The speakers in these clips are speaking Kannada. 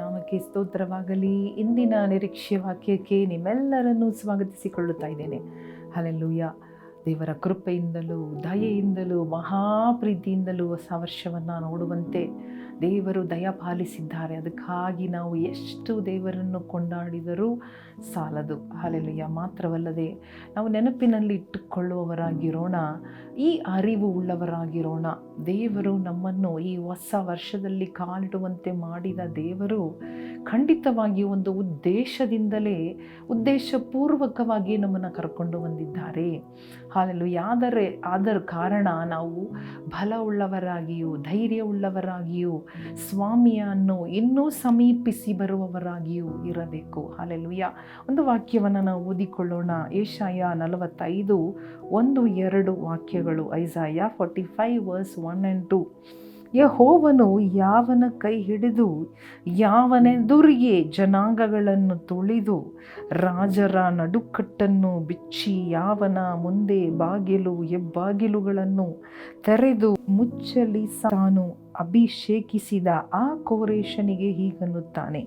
ನಾಮಕ್ಕೆ ಸ್ತೋತ್ರವಾಗಲಿ. ಇಂದಿನ ನಿರೀಕ್ಷೆ ವಾಕ್ಯಕ್ಕೆ ನಿಮ್ಮೆಲ್ಲರನ್ನೂ ಸ್ವಾಗತಿಸಿಕೊಳ್ಳುತ್ತಾ ಇದ್ದೇನೆ. ಹಲೆಲ್ಲೂಯ. ದೇವರ ಕೃಪೆಯಿಂದಲೂ ದಯೆಯಿಂದಲೂ ಮಹಾಪ್ರೀತಿಯಿಂದಲೂ ಹೊಸ ವರ್ಷವನ್ನು ನೋಡುವಂತೆ ದೇವರು ದಯ ಪಾಲಿಸಿದ್ದಾರೆ ಅದಕ್ಕಾಗಿ ನಾವು ಎಷ್ಟು ದೇವರನ್ನು ಕೊಂಡಾಡಿದರೂ ಸಾಲದು. ಹಾಲೆಲುಯ್ಯ ಮಾತ್ರವಲ್ಲದೆ ನಾವು ನೆನಪಿನಲ್ಲಿ ಇಟ್ಟುಕೊಳ್ಳುವವರಾಗಿರೋಣ ಈ ಅರಿವು ಉಳ್ಳವರಾಗಿರೋಣ. ದೇವರು ನಮ್ಮನ್ನು ಈ ಹೊಸ ವರ್ಷದಲ್ಲಿ ಕಾಲಿಡುವಂತೆ ಮಾಡಿದ ದೇವರು ಖಂಡಿತವಾಗಿ ಒಂದು ಉದ್ದೇಶದಿಂದಲೇ, ಉದ್ದೇಶಪೂರ್ವಕವಾಗಿ ನಮ್ಮನ್ನು ಕರ್ಕೊಂಡು ಬಂದಿದ್ದಾರೆ. ಹಾಲೆಲು ಯಾದರೆ ಆದರ ಕಾರಣ ನಾವು ಬಲವುಳ್ಳವರಾಗಿಯೂ ಧೈರ್ಯವುಳ್ಳವರಾಗಿಯೂ ಸ್ವಾಮಿಯನ್ನು ಇನ್ನೂ ಸಮೀಪಿಸಿ ಬರುವವರಾಗಿಯೂ ಇರಬೇಕು. ಹಾಲೆಲುಯ್ಯ ಒಂದು ವಾಕ್ಯವನ್ನು ನಾವು ಓದಿಕೊಳ್ಳೋಣ. ಏಷಾಯ ನಲವತ್ತೈದು ಒಂದು ಎರಡು ವಾಕ್ಯಗಳು, Isaiah forty five verse one and two. ಯಹೋವನು ಯಾವನ ಕೈ ಹಿಡಿದು ಯಾವನೆದುರಿಗೆ ಜನಾಂಗಗಳನ್ನು ತುಳಿದು ರಾಜರ ನಡುಕಟ್ಟನ್ನು ಬಿಚ್ಚಿ ಯಾವನ ಮುಂದೆ ಬಾಗಿಲು, ಹೆಬ್ಬಾಗಿಲುಗಳನ್ನು ತೆರೆದು ಮುಚ್ಚಲಿ ತಾನು ಅಭಿಷೇಕಿಸಿದ ಆ ಕೋರೇಶನಿಗೆ ಹೀಗನ್ನುತ್ತಾನೆ,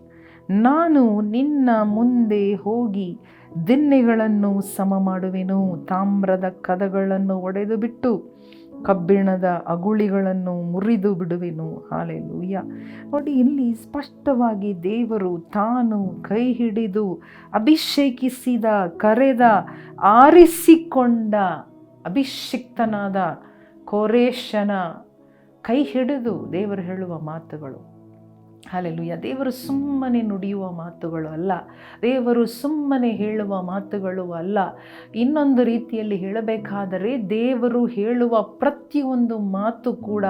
ನಾನು ನಿನ್ನ ಮುಂದೆ ಹೋಗಿ ದಿನ್ನೆಗಳನ್ನು ಸಮ ಮಾಡುವೆನು, ತಾಮ್ರದ ಕದಗಳನ್ನು ಒಡೆದು ಬಿಟ್ಟು ಕಬ್ಬಿಣದ ಅಗುಳಿಗಳನ್ನು ಮುರಿದು ಬಿಡುವೆನು. ಹಾಲೆ ಲೂಯ್ಯ ನೋಡಿ, ಇಲ್ಲಿ ಸ್ಪಷ್ಟವಾಗಿ ದೇವರು ತಾನು ಕೈ ಹಿಡಿದು ಅಭಿಷೇಕಿಸಿದ, ಕರೆದ, ಆರಿಸಿಕೊಂಡ ಅಭಿಷಿಕ್ತನಾದ ಕೋರೇಶನ ಕೈ ಹಿಡಿದು ದೇವರು ಹೇಳುವ ಮಾತುಗಳು. ಹಾಲೆಲುಯ್ಯ ದೇವರು ಸುಮ್ಮನೆ ನುಡಿಯುವ ಮಾತುಗಳು ಅಲ್ಲ. ದೇವರು ಸುಮ್ಮನೆ ಹೇಳುವ ಮಾತುಗಳು ಅಲ್ಲ. ಇನ್ನೊಂದು ರೀತಿಯಲ್ಲಿ ಹೇಳಬೇಕಾದರೆ ದೇವರು ಹೇಳುವ ಪ್ರತಿಯೊಂದು ಮಾತು ಕೂಡ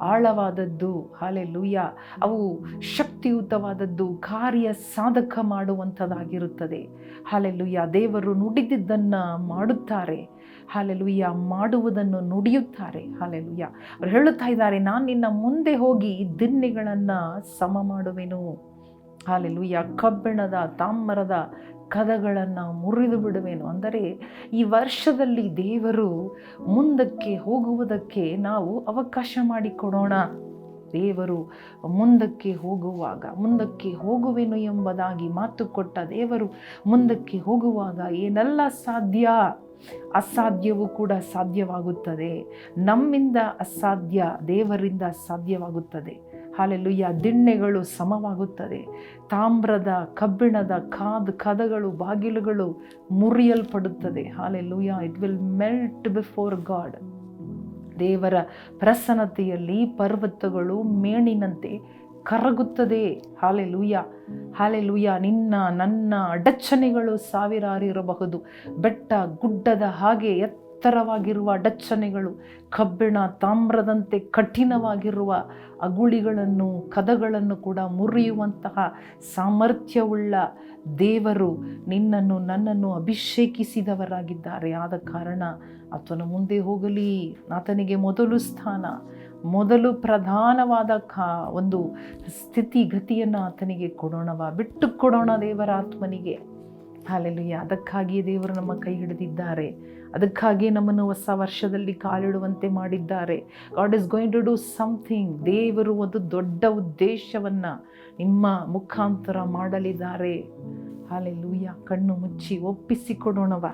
ಆಳವಾದದ್ದು. ಹಾಲೆಲುಯ್ಯ ಅವು ಶಕ್ತಿಯುತವಾದದ್ದು, ಕಾರ್ಯ ಸಾಧಕ ಮಾಡುವಂಥದ್ದಾಗಿರುತ್ತದೆ. ಹಾಲೆಲುಯ್ಯ ದೇವರು ನುಡಿದಿದ್ದನ್ನು ಮಾಡುತ್ತಾರೆ. ಹಾಲೆಲುಯ್ಯ, ಮಾಡುವುದನ್ನು ನುಡಿಯುತ್ತಾರೆ. ಹಾಲೆಲುಯ್ಯ. ಅವ್ರು ಹೇಳುತ್ತಾ ಇದ್ದಾರೆ, ನಾನು ನಿನ್ನ ಮುಂದೆ ಹೋಗಿ ದಿನ್ನೆಗಳನ್ನು ಸಮ ಮಾಡುವೆನು. ಹಾಲೆಲುಯ್ಯ, ಕಬ್ಬಿಣದ, ತಾಮ್ರದ ಕದಗಳನ್ನು ಮುರಿದು ಬಿಡುವೆನು. ಅಂದರೆ ಈ ವರ್ಷದಲ್ಲಿ ದೇವರು ಮುಂದಕ್ಕೆ ಹೋಗುವುದಕ್ಕೆ ನಾವು ಅವಕಾಶ ಮಾಡಿಕೊಡೋಣ. ದೇವರು ಮುಂದಕ್ಕೆ ಹೋಗುವಾಗ, ಮುಂದಕ್ಕೆ ಹೋಗುವೆನು ಎಂಬುದಾಗಿ ಮಾತು ಕೊಟ್ಟ ದೇವರು ಮುಂದಕ್ಕೆ ಹೋಗುವಾಗ ಏನೆಲ್ಲ ಸಾಧ್ಯ? ಅಸಾಧ್ಯವೂ ಕೂಡ ಸಾಧ್ಯವಾಗುತ್ತದೆ. ನಮ್ಮಿಂದ ಅಸಾಧ್ಯ, ದೇವರಿಂದ ಸಾಧ್ಯವಾಗುತ್ತದೆ. ಹಾಲೆಲ್ಲುಯ್ಯ ದಿಣ್ಣೆಗಳು ಸಮವಾಗುತ್ತದೆ. ತಾಮ್ರದ, ಕಬ್ಬಿಣದ ಕಾದ್, ಕದಗಳು, ಬಾಗಿಲುಗಳು ಮುರಿಯಲ್ಪಡುತ್ತದೆ. Hallelujah it will melt before God ದೇವರ ಪ್ರಸನ್ನತೆಯಲ್ಲಿ ಪರ್ವತಗಳು ಮೇಣಿನಂತೆ ಕರಗುತ್ತದೆ. ಹಾಲೆ ಲೂಯ ಹಾಲೆ ಲೂಯ ನಿನ್ನ, ನನ್ನ ಅಡಚಣೆಗಳು ಸಾವಿರಾರು ಇರಬಹುದು. ಬೆಟ್ಟ ಗುಡ್ಡದ ಹಾಗೆ ಎತ್ತರವಾಗಿರುವ ಅಡಚಣೆಗಳು, ಕಬ್ಬಿಣ ತಾಮ್ರದಂತೆ ಕಠಿಣವಾಗಿರುವ ಅಗುಳಿಗಳನ್ನು, ಕದಗಳನ್ನು ಕೂಡ ಮುರಿಯುವಂತಹ ಸಾಮರ್ಥ್ಯವುಳ್ಳ ದೇವರು ನಿನ್ನನ್ನು, ನನ್ನನ್ನು ಅಭಿಷೇಕಿಸಿದವರಾಗಿದ್ದಾರೆ. ಆದ ಕಾರಣ ಆತನ ಮುಂದೆ ಹೋಗಲಿ. ಆತನಿಗೆ ಮೊದಲು ಸ್ಥಾನ. ಮೊದಲು ಪ್ರಧಾನವಾದ ಕಾ, ಒಂದು ಸ್ಥಿತಿಗತಿಯನ್ನು ಆತನಿಗೆ ಕೊಡೋಣವ ಬಿಟ್ಟು ಕೊಡೋಣ ದೇವರ ಆತ್ಮನಿಗೆ. ಹಾಲೆಲುಯ್ಯ. ಅದಕ್ಕಾಗಿಯೇ ದೇವರು ನಮ್ಮ ಕೈ ಹಿಡಿದಿದ್ದಾರೆ. ಅದಕ್ಕಾಗಿಯೇ ನಮ್ಮನ್ನು ಹೊಸ ವರ್ಷದಲ್ಲಿ ಕಾಲಿಡುವಂತೆ ಮಾಡಿದ್ದಾರೆ. God is going to do something. ದೇವರು ಒಂದು ದೊಡ್ಡ ಉದ್ದೇಶವನ್ನು ನಿಮ್ಮ ಮುಖಾಂತರ ಮಾಡಲಿದ್ದಾರೆ. ಹಾಲೆಲೂಯ್ಯ. ಕಣ್ಣು ಮುಚ್ಚಿ ಒಪ್ಪಿಸಿಕೊಡೋಣವ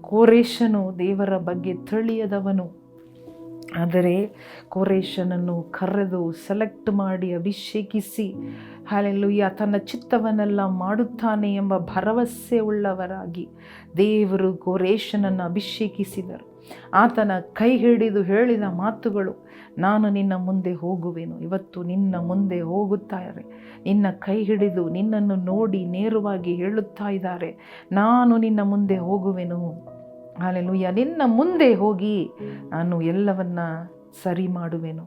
ಕೋರೇಶನು ದೇವರ ಬಗ್ಗೆ ತಿಳಿಯದವನು. ಆದರೆ ಕೋರೇಶನನ್ನು ಕರೆದು ಸೆಲೆಕ್ಟ್ ಮಾಡಿ ಅಭಿಷೇಕಿಸಿ ಹಾಲೆಲ್ಲುಯ್ಯ ತನ್ನ ಚಿತ್ತವನ್ನೆಲ್ಲ ಮಾಡುತ್ತಾನೆ ಎಂಬ ಭರವಸೆ ಉಳ್ಳವರಾಗಿ ದೇವರು ಕೋರೇಶನನ್ನು ಅಭಿಷೇಕಿಸಿದರು. ಆತನ ಕೈ ಹಿಡಿದು ಹೇಳಿದ ಮಾತುಗಳು, ನಾನು ನಿನ್ನ ಮುಂದೆ ಹೋಗುವೆನು, ಇವತ್ತು ನಿನ್ನ ಮುಂದೆ ಹೋಗುತ್ತಾರೆ. ನಿನ್ನ ಕೈ ಹಿಡಿದು ನಿನ್ನನ್ನು ನೋಡಿ ನೇರವಾಗಿ ಹೇಳುತ್ತಾ ಇದ್ದಾರೆ. ನಾನು ನಿನ್ನ ಮುಂದೆ ಹೋಗುವೆನು. ಹಾಲೆಲುಯ್ಯ ನಿನ್ನ ಮುಂದೆ ಹೋಗಿ ನಾನು ಎಲ್ಲವನ್ನ ಸರಿ ಮಾಡುವೆನು.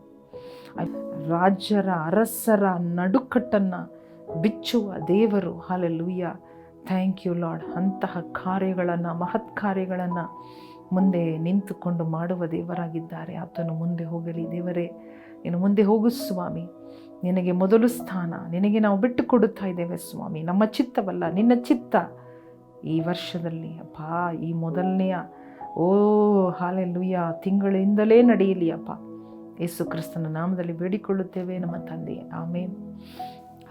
ರಾಜ್ಯರ ಅರಸರ ನಡುಕಟ್ಟನ್ನು ಬಿಚ್ಚುವ ದೇವರು. ಹಾಲೆಲುಯ್ಯ ಥ್ಯಾಂಕ್ ಯು ಲಾಡ್ ಅಂತಹ ಕಾರ್ಯಗಳನ್ನು, ಮಹತ್ ಕಾರ್ಯಗಳನ್ನು ಮುಂದೆ ನಿಂತುಕೊಂಡು ಮಾಡುವ ದೇವರಾಗಿದ್ದಾರೆ. ಆತನು ಮುಂದೆ ಹೋಗಲಿ ದೇವರೇ. ನೀನು ಮುಂದೆ ಹೋಗು ಸ್ವಾಮಿ. ನಿನಗೆ ಮೊದಲು ಸ್ಥಾನ. ನಿನಗೆ ನಾವು ಬಿಟ್ಟು ಕೊಡುತ್ತಾ ಇದ್ದೇವೆ ಸ್ವಾಮಿ. ನಮ್ಮ ಚಿತ್ತವಲ್ಲ, ನಿನ್ನ ಚಿತ್ತ. ಈ ವರ್ಷದಲ್ಲಿ, ಅಪ್ಪ, ಈ ಮೊದಲನೆಯ, ಓ ಹಾಲೆಲ್ಲುಯ್ಯ ತಿಂಗಳಿಂದಲೇ ನಡೆಯಲಿ, ಅಪ್ಪ. ಯೇಸು ಕ್ರಿಸ್ತನ ನಾಮದಲ್ಲಿ ಬೇಡಿಕೊಳ್ಳುತ್ತೇವೆ ನಮ್ಮ ತಂದೆ. ಆಮೇನ್.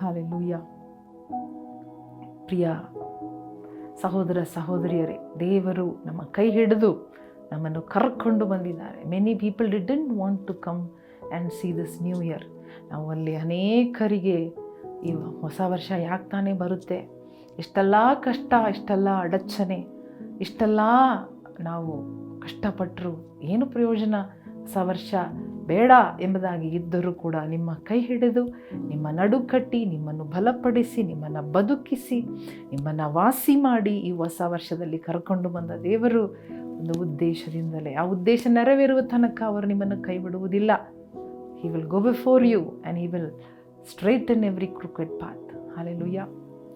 ಹಾಲೆಲ್ಲುಯ್ಯ ಪ್ರಿಯ ಸಹೋದರ, ಸಹೋದರಿಯರೇ, ದೇವರು ನಮ್ಮ ಕೈ ಹಿಡಿದು ನಮ್ಮನ್ನು ಕರ್ಕೊಂಡು ಬಂದಿದ್ದಾರೆ. Many people didn't want to come and see this new year ನಾವು ಅಲ್ಲಿ ಅನೇಕರಿಗೆ ಈ ಹೊಸ ವರ್ಷ ಯಾಕೆ ತಾನೇ ಬರುತ್ತೆ? ಇಷ್ಟೆಲ್ಲ ಕಷ್ಟ, ಇಷ್ಟೆಲ್ಲ ಅಡಚಣೆ, ಇಷ್ಟೆಲ್ಲ ನಾವು ಕಷ್ಟಪಟ್ಟರು ಏನು ಪ್ರಯೋಜನ? ಹೊಸ ವರ್ಷ ಬೇಡ ಎಂಬುದಾಗಿ ಇದ್ದರೂ ಕೂಡ ನಿಮ್ಮ ಕೈ ಹಿಡಿದು ನಿಮ್ಮ ನಡುಕಟ್ಟಿ, ನಿಮ್ಮನ್ನು ಬಲಪಡಿಸಿ, ನಿಮ್ಮನ್ನು ಬದುಕಿಸಿ, ನಿಮ್ಮನ್ನು ವಾಸಿ ಮಾಡಿ ಈ ಹೊಸ ವರ್ಷದಲ್ಲಿ ಕರ್ಕೊಂಡು ಬಂದ ದೇವರು ಒಂದು ಉದ್ದೇಶದಿಂದಲೇ. ಆ ಉದ್ದೇಶ ನೆರವೇರುವ ತನಕ ಅವರು ನಿಮ್ಮನ್ನು ಕೈ ಬಿಡುವುದಿಲ್ಲ. He will go before you and he will straight in every crooked path hallelujah